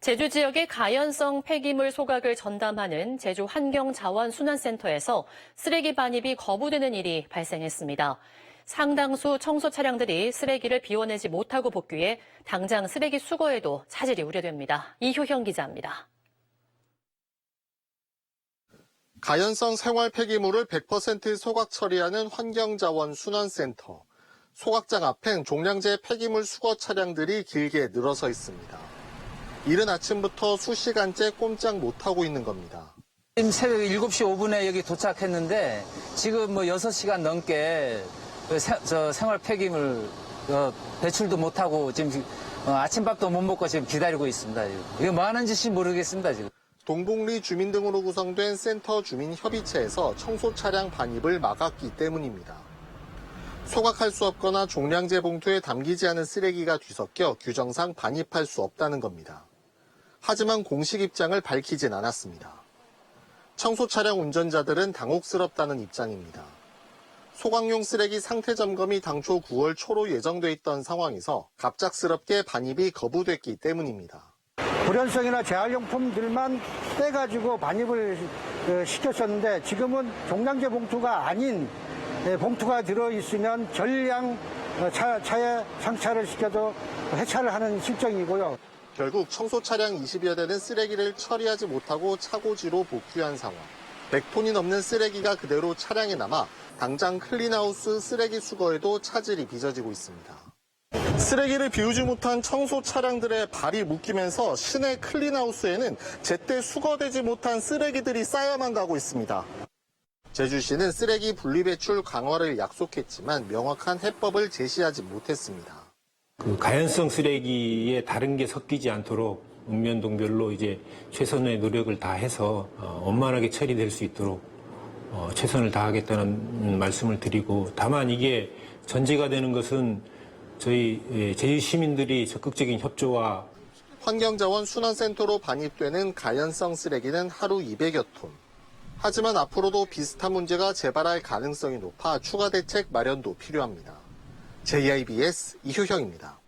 제주 지역의 가연성 폐기물 소각을 전담하는 제주 환경자원순환센터에서 쓰레기 반입이 거부되는 일이 발생했습니다. 상당수 청소 차량들이 쓰레기를 비워내지 못하고 복귀해 당장 쓰레기 수거에도 차질이 우려됩니다. 이효형 기자입니다. 가연성 생활 폐기물을 100% 소각 처리하는 환경자원 순환센터. 소각장 앞엔 종량제 폐기물 수거 차량들이 길게 늘어서 있습니다. 이른 아침부터 수시간째 꼼짝 못하고 있는 겁니다. 지금 새벽 7시 5분에 여기 도착했는데 지금 뭐 6시간 넘게 그 세- 생활 폐기물 어, 배출도 못하고 지금 어, 아침밥도 못 먹고 지금 기다리고 있습니다. 이게 뭐 하는 짓인지 모르겠습니다. 지금. 동북리 주민 등으로 구성된 센터 주민 협의체에서 청소 차량 반입을 막았기 때문입니다. 소각할 수 없거나 종량제 봉투에 담기지 않은 쓰레기가 뒤섞여 규정상 반입할 수 없다는 겁니다. 하지만 공식 입장을 밝히진 않았습니다. 청소 차량 운전자들은 당혹스럽다는 입장입니다. 소각용 쓰레기 상태 점검이 당초 9월 초로 예정돼 있던 상황에서 갑작스럽게 반입이 거부됐기 때문입니다. 불연성이나 재활용품들만 떼가지고 반입을 어, 시켰었는데 지금은 종량제 봉투가 아닌 예, 봉투가 들어있으면 전량 어, 차, 차에 상차를 시켜도 해차를 하는 실정이고요. 결국 청소 차량 20여 대는 쓰레기를 처리하지 못하고 차고지로 복귀한 상황. 100톤이 넘는 쓰레기가 그대로 차량에 남아 당장 클린하우스 쓰레기 수거에도 차질이 빚어지고 있습니다. 쓰레기를 비우지 못한 청소 차량들의 발이 묶이면서 시내 클린하우스에는 제때 수거되지 못한 쓰레기들이 쌓여만 가고 있습니다. 제주시는 쓰레기 분리배출 강화를 약속했지만 명확한 해법을 제시하지 못했습니다. 그 가연성 쓰레기에 다른 게 섞이지 않도록 읍면동별로 이제 최선의 노력을 다해서 어, 원만하게 처리될 수 있도록 어, 최선을 다하겠다는 음, 말씀을 드리고 다만 이게 전제가 되는 것은 저희 예, 제주 시민들이 적극적인 협조와 환경자원 순환센터로 반입되는 가연성 쓰레기는 하루 200여 톤. 하지만 앞으로도 비슷한 문제가 재발할 가능성이 높아 추가 대책 마련도 필요합니다. JIBS 이효형입니다.